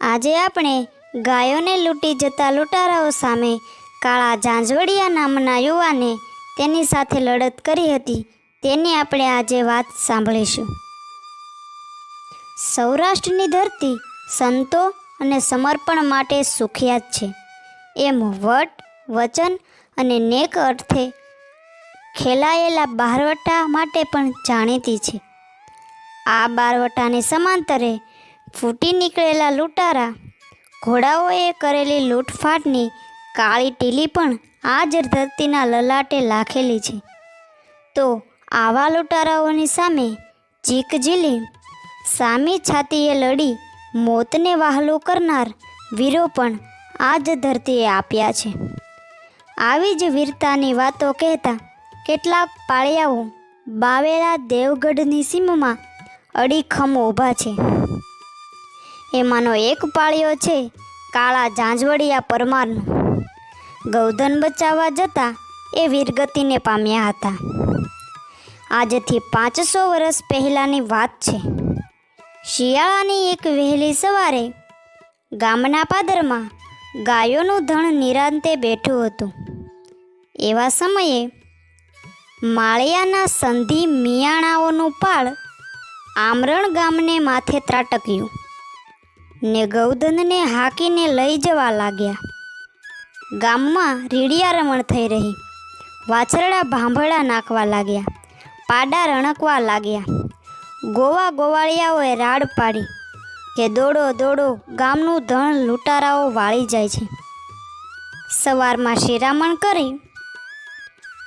આજે આપણે ગાયોને લૂંટી જતા લૂંટારાઓ સામે કાળા ઝાંઝવડિયા નામના યુવાને તેની સાથે લડત કરી હતી. તેની આપણે આજે વાત સાંભળીશું. સૌરાષ્ટ્રની ધરતી સંતો અને સમર્પણ માટે સુખ્યાત છે. એમ વટ, વચન અને નેક અર્થે ખેલાયેલા બારવટા માટે પણ જાણીતી છે. આ બારવટાની સમાંતરે ફૂટી નીકળેલા લૂંટારા. ઘોડાઓએ કરેલી લૂંટફાટની કાળી ટીલી પણ આ જ ધરતીના લલાટે લાખેલી છે. તો આવા લૂંટારાઓની સામે ઝીકઝીલી સામી છાતીએ લડી મોતને વહાલું કરનાર વીરો પણ આ જ ધરતીએ આપ્યા છે. આવી જ વીરતાની વાતો કહેતા કેટલાક પાળિયાઓ બાવેલા દેવગઢની સીમમાં અડીખમ ઊભા છે. એમાંનો એક પાળિયો છે કાળા ઝાંઝવડિયા પરમારનો. ગૌધન બચાવવા જતાં એ વીરગતિને પામ્યા હતા. આજથી પાંચસો વર્ષ પહેલાંની વાત છે. શિયાળાની એક વહેલી સવારે ગામના પાદરમાં ગાયોનું ધણ નિરાંતે બેઠું હતું. એવા સમયે માળિયાના સંધિ મિયાણાઓનું પાળ આમરણ ગામને માથે ત્રાટક્યું. ને ગૌધનને હાકીને લઈ જવા લાગ્યા. ગામમાં રીડિયા રમણ થઈ રહી. વાછરડા ભાંભળા નાખવા લાગ્યા. પાડા રણકવા લાગ્યા. ગોવા ગોવાળિયાઓએ રાડ પાડી કે દોડો દોડો, ગામનું ધણ લૂંટારાઓ વાળી જાય છે. સવારમાં શિરામણ કરી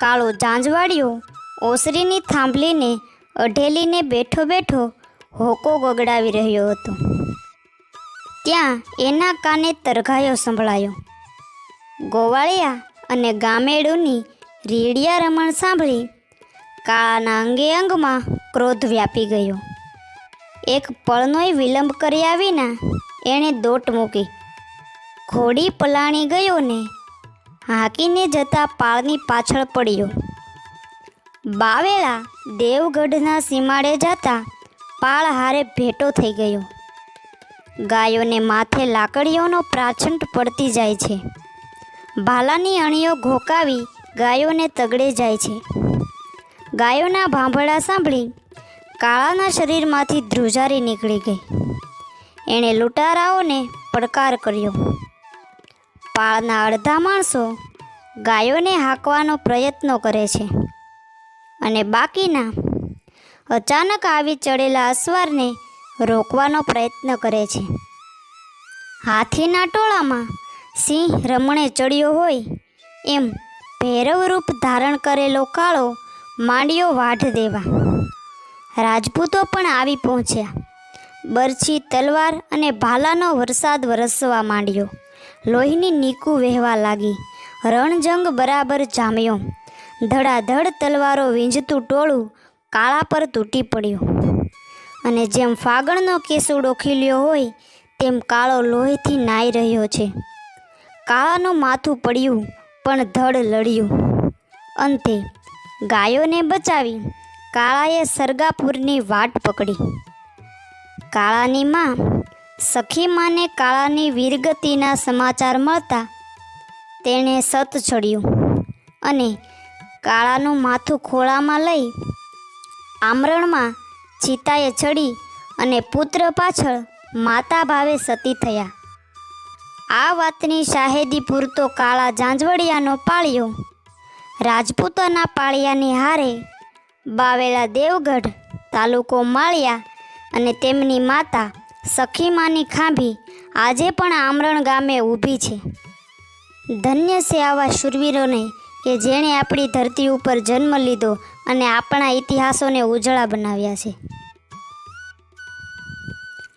કાળો જાંજવાડિયો ઓસરીની થાંભલીને અઢેલીને બેઠો બેઠો હોકો ગગડાવી રહ્યો હતો. ત્યાં એના કાને તરઘાયો સંભળાયો. ગોવાળિયા અને ગામેડુની રીડિયા રમણ સાંભળી કાળાના અંગે અંગમાં ક્રોધ વ્યાપી ગયો. એક પળનોય વિલંબ કર્યા વિના એણે દોટ મૂકી. ઘોડી પલાણી ગયો ને હાંકીને જતા પાળની પાછળ પડ્યો. બાવેલા દેવગઢના સીમાડે જતા પાળ હારે ભેટો થઈ ગયો. ગાયોને માથે લાકડીઓનો પ્રાછંટ પડતી જાય છે. ભાલાની અણીઓ ઘોકાવી ગાયોને તગડે જાય છે. ગાયોના ભાંભળા સાંભળી કાળાના શરીરમાંથી ધ્રુજારી નીકળી ગઈ. એણે લૂંટારાઓને પડકાર કર્યો. પાળના અડધા માણસો ગાયોને હાંકવાનો પ્રયત્નો કરે છે અને બાકીના અચાનક આવી ચડેલા અસવારને રોકવાનો પ્રયત્ન કરે છે. હાથીના ટોળામાં સિંહ રમણે ચડ્યો હોય એમ ભૈરવ રૂપ ધારણ કરેલો કાળો માંડ્યો વાઢ દેવા. રાજપૂતો પણ આવી પહોંચ્યા. બરછી, તલવાર અને ભાલાનો વરસાદ વરસવા માંડ્યો. લોહીની નીકું વહેવા લાગી. રણજંગ બરાબર જામ્યો. ધડાધડ તલવારો વીંજતું ટોળું કાળા પર તૂટી પડ્યું. અને જેમ ફાગણનો કેસુડો ખીલ્યો હોય, તેમ કાળો લોહીથી નાઈ રહ્યો છે. કાળાનું માથું પડ્યું, પણ ધડ લડ્યું. અંતે ગાયોને બચાવી કાળાએ સરગાપુરની વાટ પકડી. કાળાની માં સખી માને કાળાની વીરગતિના સમાચાર મળતા તેણે સત ચડ્યું અને કાળાનું માથું ખોળામાં લઈ આમરણમાં ચિતાએ ચડી અને પુત્ર પાછળ માતા ભાવે સતી થયા. આ વાતની શાહેદી પૂરતો કાળા જાંજવડિયાનો પાળ્યો. રાજપૂતોના પાળિયાની હારે બાવેલા દેવગઢ તાલુકો માળિયા અને તેમની માતા સખીમાની ખાંભી આજે પણ આમરણ ગામે ઊભી છે. ધન્ય છે આવા શૂરવીરોને કે જેણે આપણી ધરતી ઉપર જન્મ લીધો અને આપણા ઇતિહાસોને ઉજળા બનાવ્યા છે.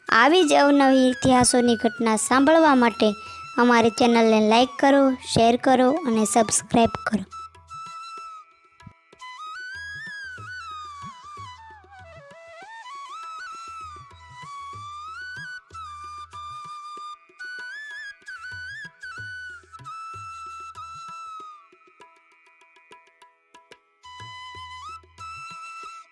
આવી જ અવનવી ઇતિહાસોની ઘટના સાંભળવા માટે અમારી ચેનલને લાઈક કરો, શેર કરો અને સબસ્ક્રાઈબ કરો.